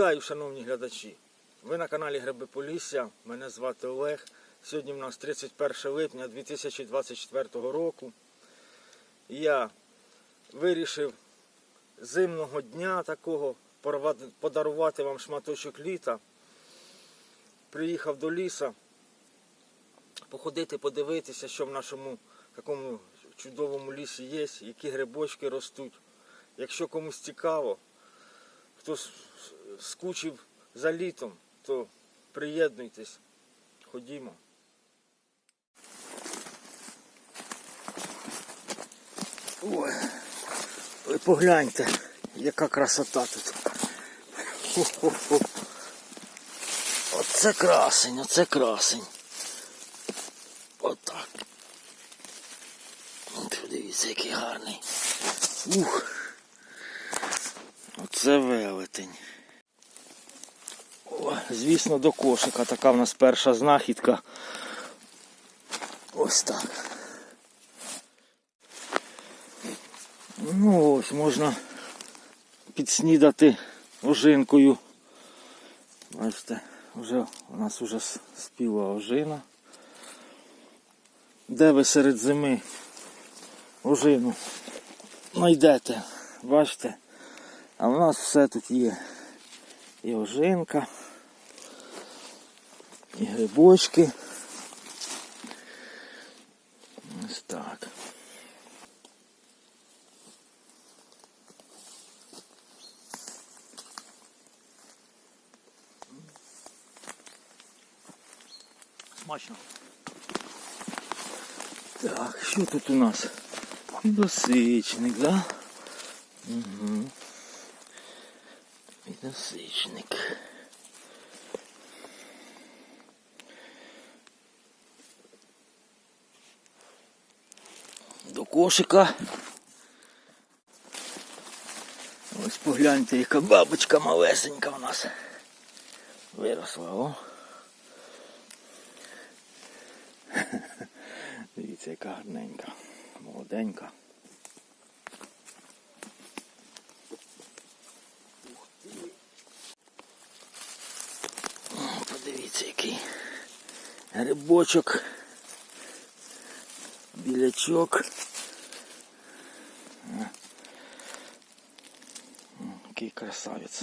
Вітаю, шановні глядачі! Ви на каналі Гриби Полісся. Мене звати Олег. Сьогодні в нас 31 липня 2024 року. Я вирішив зимного дня такого подарувати вам шматочок літа. Приїхав до ліса, походити, подивитися, що в нашому такому чудовому лісі є, які грибочки ростуть. Якщо комусь цікаво, хто с- с- скучив за літом, то приєднуйтесь. Ходімо. Ой, ви погляньте, яка красота тут. Хо-хо-хо. Оце красень, оце красень. Отак. От Подивіться, який гарний. Ух. Оце велетень. Звісно, до кошика. Така в нас перша знахідка. Ось так. Ну ось можна підснідати ожинкою. Бачите, вже у нас вже с- спіла ожина. Де ви серед зими ожину знайдете? Бачите? А в нас все тут є. І ожинка, і грибочки. Ось так. Смачно. Так, що тут у нас? Підосичник, да? Угу. Підосичник. Кошика. Ось погляньте, яка бабочка малесенька у нас. Виросла, о. Дивіться, яка гарненька, молоденька. Подивіться, який грибочок, білячок. Який красавець.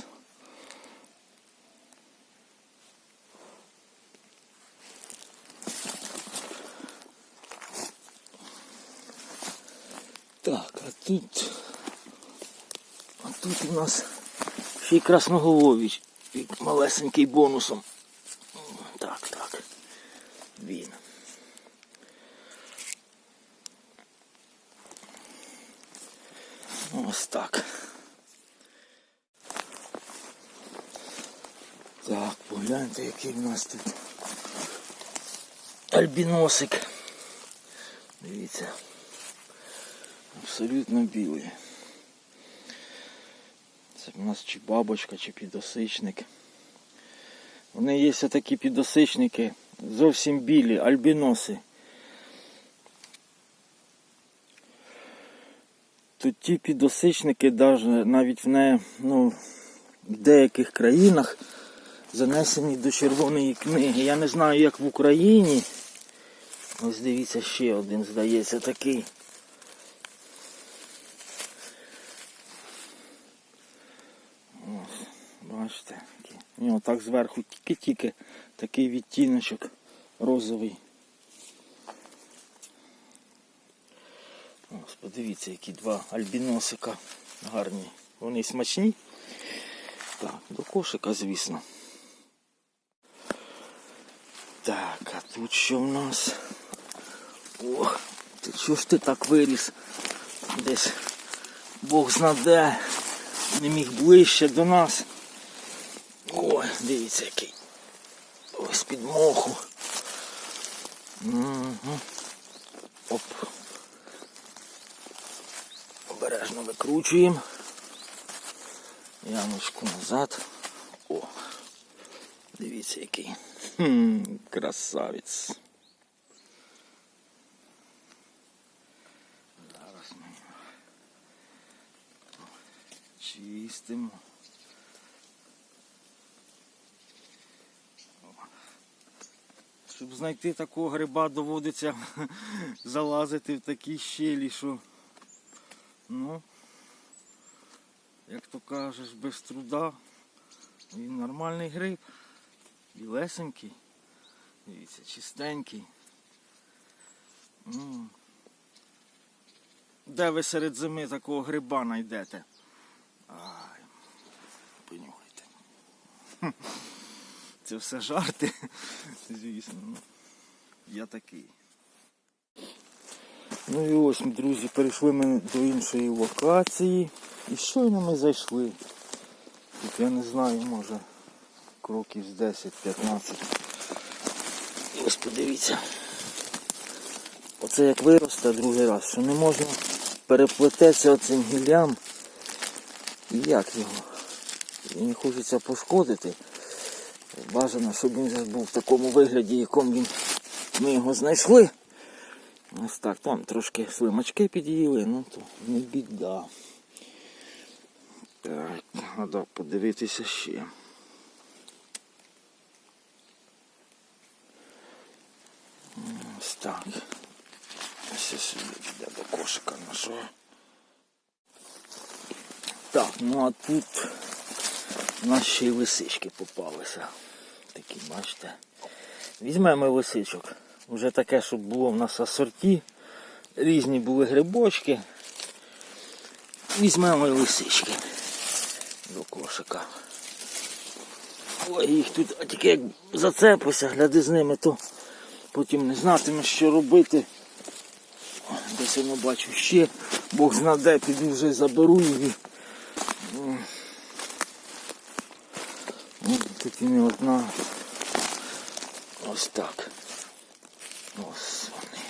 Так, а тут. А тут у нас ще й красноголовіч. І малесенький бонусом. Так, так. Він. Ось так. Так, погляньте, який в нас тут альбіносик. Дивіться. Абсолютно білий. Це в нас чи бабочка, чи підосичник. Вони є такі підосичники, зовсім білі, альбіноси. Тут ті підосичники навіть в ну, в деяких країнах занесені до червоної книги. Я не знаю, як в Україні. Ось дивіться, ще один, здається, такий. Ось, бачите, який. у нього так зверху тільки-тільки такий відтіночок розовий. Ось, подивіться, які два альбіносика гарні. Вони смачні. Так, до кошика, звісно. Так, а тут що в нас? Ох, ти чого ж ти так виріс? Десь Бог знаде, не міг ближче до нас. Ой, дивіться який. Ось під моху. Угу. Оп обережно викручуємо. Ямочку назад. О! Дивіться який. Хм, Красавець. Зараз ми чистимо. Щоб знайти такого гриба доводиться залазити в такі щелі, що ну, як то кажеш, без труда. Він нормальний гриб. Білесенький. Дивіться, чистенький. Де ви серед зими такого гриба знайдете? Ай, понюхайте. Це все жарти, звісно. Ну, я такий. Ну і ось, друзі, перейшли ми до іншої локації. І щойно ми зайшли. Тут я не знаю, може кроків з 10-15. І ось подивіться. Оце як виросте другий раз, що не можна переплететься оцим гіллям. І як його? І не хочеться пошкодити. Бажано, щоб він був в такому вигляді, якому ми його знайшли. Ось так, там трошки слимачки під'їли, ну то не біда. Так, треба подивитися ще. Ось так. Ось сюди піде до кошика нашого. Так, ну а тут й лисички попалися. Такі, бачите. Візьмемо лисичок. Вже таке, щоб було в нас асорті. Різні були грибочки. Візьмемо і лисички до кошика. Ой, їх тут, а тільки як зацепися, гляди з ними, то потім не знатимеш, що робити. Десь я бачу ще, Бог зна де, піду вже заберу її. Тут не одна. Ось так. Ось вони.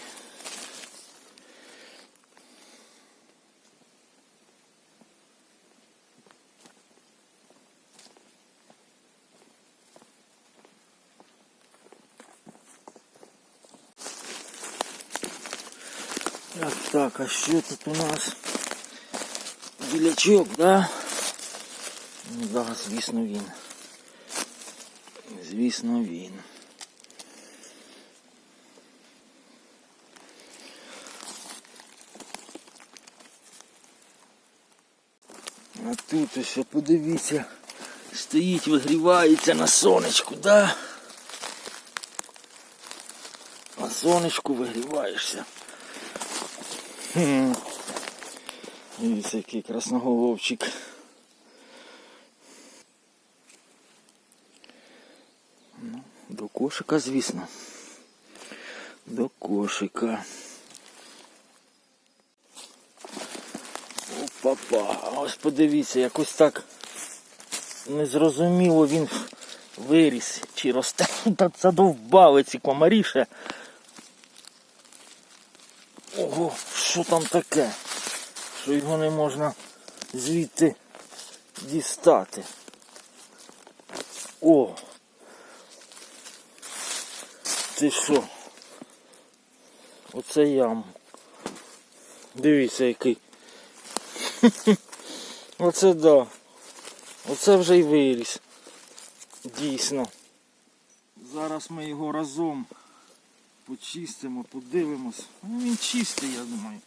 Так, так, а що тут у нас? Білячок, да? Ну да, звісно він. Звісно він. А тут ось подивіться, стоїть, вигрівається на сонечку, да? На сонечку вигріваєшся. Дивіться, який красноголовчик. Ну, до кошика, звісно. До кошика. Опа-па. Ось подивіться, якось так незрозуміло він виріс чи росте. Та задовбали ці комарі. Ого, що там таке? Що його не можна звідти дістати. О! Ти що? Оце ям. Дивіться який. Оце да. Оце вже й виріс. Дійсно. Зараз ми його разом почистимо, подивимось. Ну він чистий, я думаю.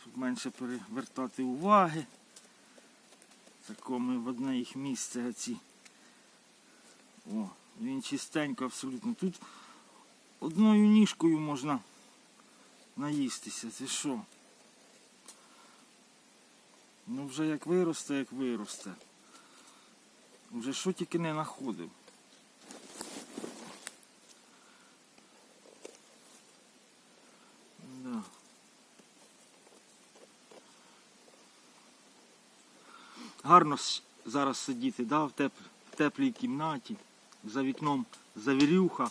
Щоб менше перевертати уваги. Тако ми в одне їх місце оці. О, він чистенько абсолютно. Тут одною ніжкою можна наїстися. Це що? Ну вже як виросте, як виросте. Вже що тільки не знаходив. Да. Гарно зараз сидіти, да, в, теп... в теплій кімнаті, за вікном завірюха.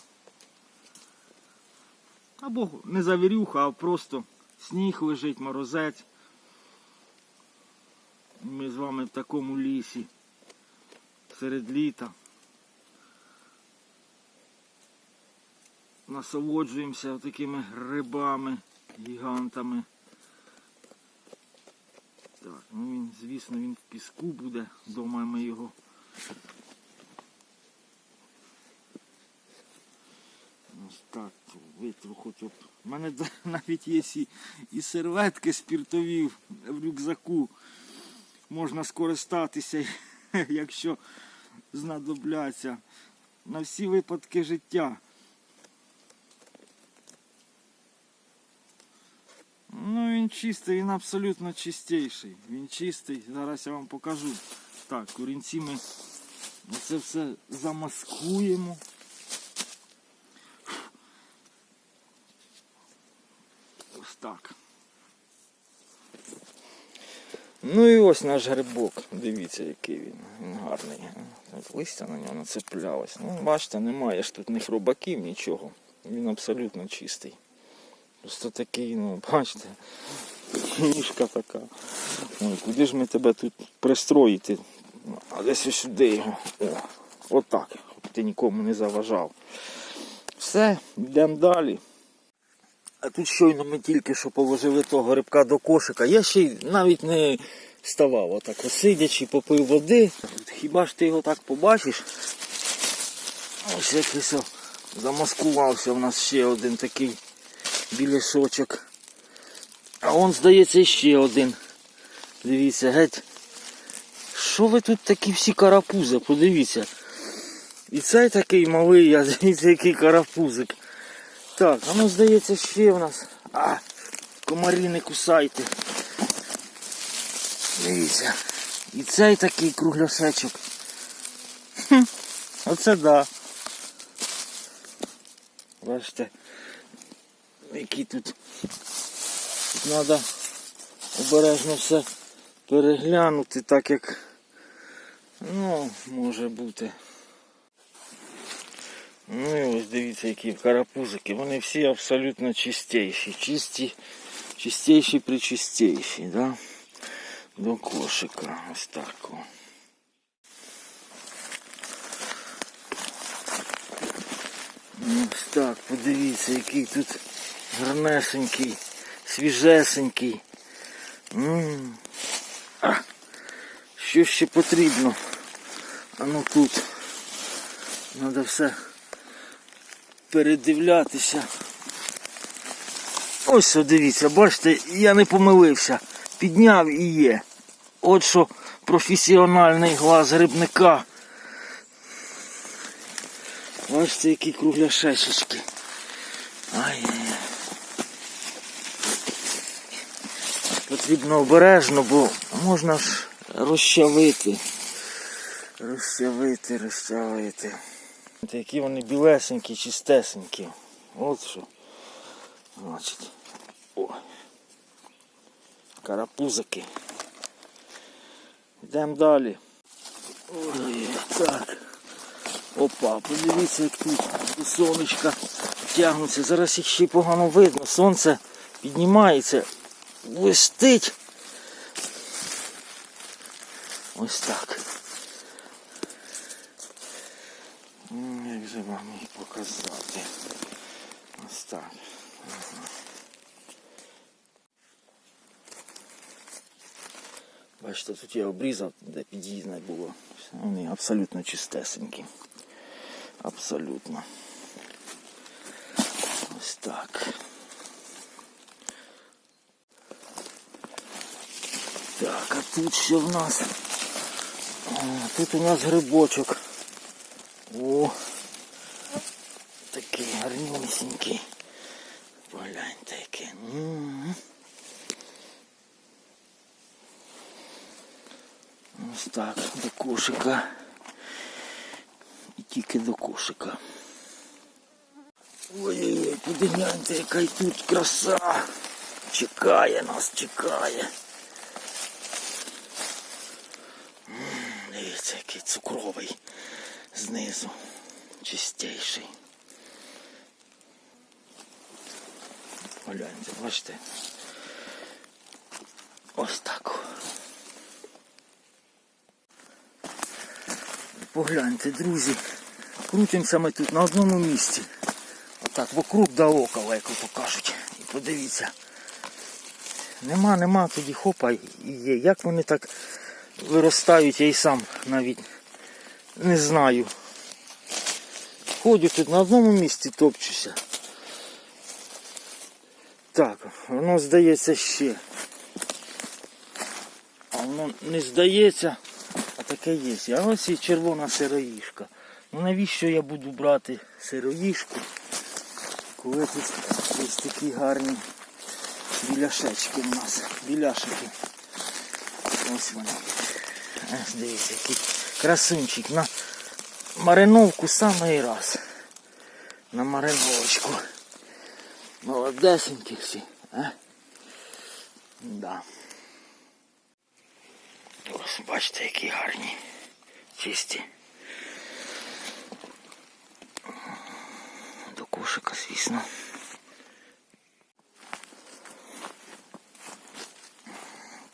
Або не завірюха, а просто сніг лежить, морозець. Ми з вами в такому лісі серед літа. Насолоджуємося такими грибами, гігантами. Так, ну він, звісно, він в піску буде. Дома ми його Ось так, витру хоч об. У мене навіть є і, серветки спіртові в рюкзаку. Можна скористатися, якщо знадобляться. На всі випадки життя. Ну він чистий, він абсолютно чистіший. Він чистий. Зараз я вам покажу. Так, корінці ми це все замаскуємо. Ось так. Ну і ось наш грибок. Дивіться, який він. Він гарний. От листя на нього нацеплялось. Ну, бачите, немає ж тут ні хробаків, нічого. Він абсолютно чистий. Просто такий, ну, бачите, ніжка така. Ой, куди ж ми тебе тут пристроїти? А десь ось сюди його. О, отак, щоб ти нікому не заважав. Все, йдемо далі. А тут щойно ми тільки що положили того рибка до кошика. Я ще й навіть не вставав, отак сидячи, попив води. Хіба ж ти його так побачиш? Ось якийсь замаскувався в нас ще один такий білішочок. А он, здається, ще один. Дивіться, геть. Що ви тут такі всі карапузи? Подивіться. І цей такий малий, а дивіться, який карапузик. Так, а ну здається, ще в нас. А, комарі не кусайте. Дивіться. І цей такий кругляшечок. Хм, оце да. Бачите, які тут. Тут треба обережно все переглянути, так як ну, може бути. Ну і ось дивіться, які карапузики. Вони всі абсолютно чистіші. Чисті, чистіші причистіші, да? До кошика. Ось так. Ось так, подивіться, який тут гарнесенький, свіжесенький. М. А, що ще потрібно? А ну тут. Треба все передивлятися. Ось о, дивіться, бачите, я не помилився. Підняв і є. От що професіональний глаз грибника. Бачите, які кругляшечечки. ай Потрібно обережно, бо можна ж розчавити. Розчавити, розчавити. Які вони білесенькі, чистесенькі. От що. Значить. О. Карапузики. Йдемо далі. Ой, так. Опа, подивіться, як тут сонечка тягнуться. Зараз їх ще погано видно. Сонце піднімається, блистить. Ось так. Як же вам їх показати? Ось так. Ага. Бачите, тут я обрізав, де під'їзне було. Вони абсолютно чистесенькі. Абсолютно. Ось так. Так, а тут що в нас? О, тут у нас грибочок. О, такий гарнюсінький. Погляньте який. Ось так, до кошика. І тільки до кошика. Ой-ой-ой, куди яка й тут краса. Чекає нас, чекає. Дивіться, який цукровий знизу. Чистейший. Погляньте, бачите? Ось так. Погляньте, друзі, крутимося ми тут на одному місці. Отак, вокруг да около, як то кажуть. І подивіться. Нема, нема тоді хопа і є. Як вони так виростають, я й сам навіть не знаю. ходю тут на одному місці топчуся. Так, воно здається ще. А воно не здається, а таке є. А ось і червона сироїшка. Ну навіщо я буду брати сироїшку, коли тут ось такі гарні біляшечки у нас. Біляшики. Ось вони. Дивіться, який красунчик. На мариновку самий раз. На мариновочку. Молодесенькі всі. А? Да. Ось бачите, які гарні. Чисті. До кошика, звісно.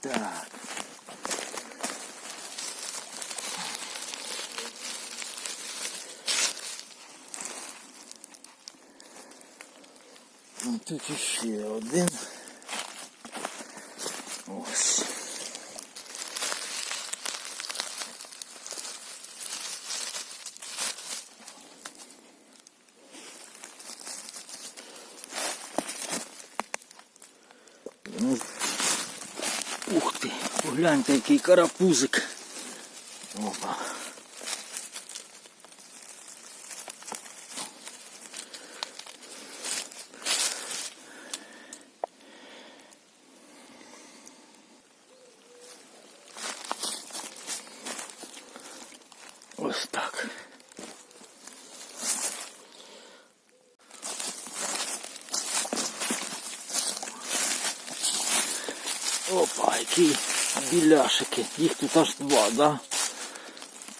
Так. Ну, тут іще один. Ось. Ну, Ух ти, погляньте, який карапузик. Опа. Ось так. Опа, які біляшики. Їх тут аж два, да?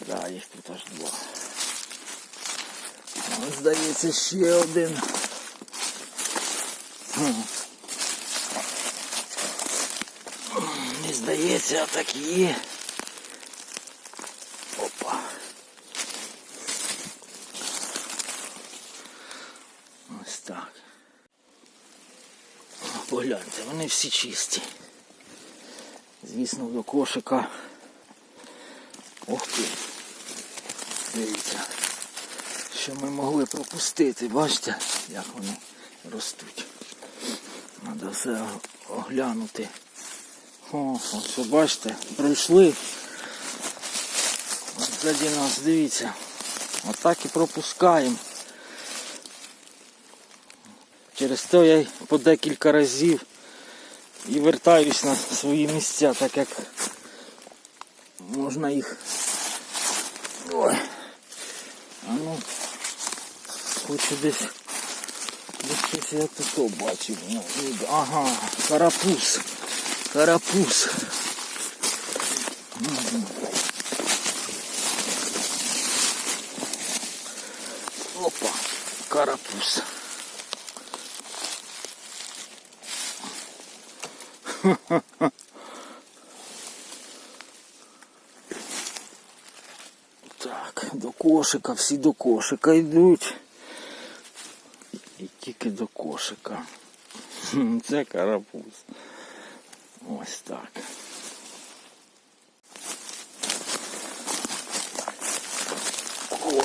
Да, їх тут аж два. Ось, Здається, ще один. Не здається, а так є. Опа. Ось так. Погляньте, вони всі чисті. Звісно, до кошика. Ох ти. Дивіться, що ми могли пропустити. Бачите, як вони ростуть. Треба все оглянути. О, ви бачите, пройшли. Ось нас, дивіться. Отак і пропускаємо. Через то я по декілька разів і вертаюсь на свої місця, так як можна їх. Ой. А ну хочу десь десь щось я тут бачив. Ну. Ага, карапуз. Карапуз. Опа, карапуз. Так, до кошика, всі до кошика йдуть. І тільки до кошика. Це карапуз. Ось так. О.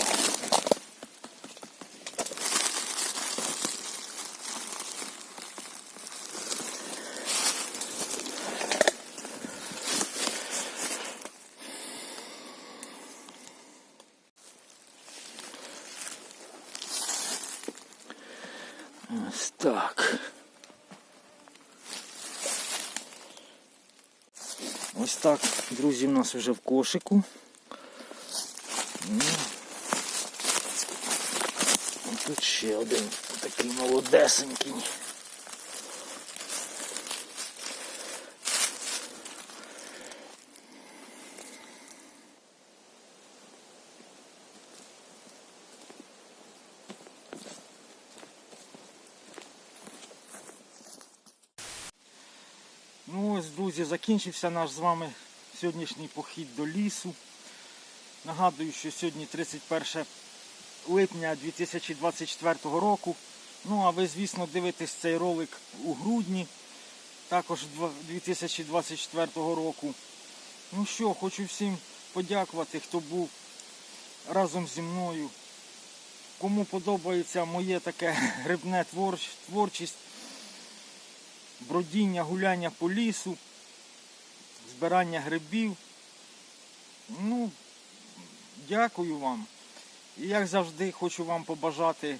Ось так. Ось так, друзі, у нас вже в кошику. Тут ще один такий молодесенький. Ну ось, друзі, закінчився наш з вами сьогоднішній похід до лісу. Нагадую, що сьогодні 31 липня 2024 року. Ну, а ви, звісно, дивитесь цей ролик у грудні, також 2024 року. Ну що, хочу всім подякувати, хто був разом зі мною кому подобається моє таке грибне творчість, бродіння, гуляння по лісу, збирання грибів. Ну, дякую вам. І як завжди хочу вам побажати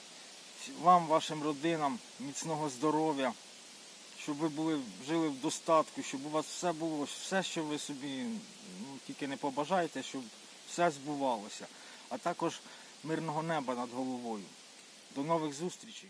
вам, вашим родинам, міцного здоров'я, щоб ви були, жили в достатку, щоб у вас все було, все, що ви собі ну, тільки не побажаєте, щоб все збувалося. А також мирного неба над головою. До нових зустрічей!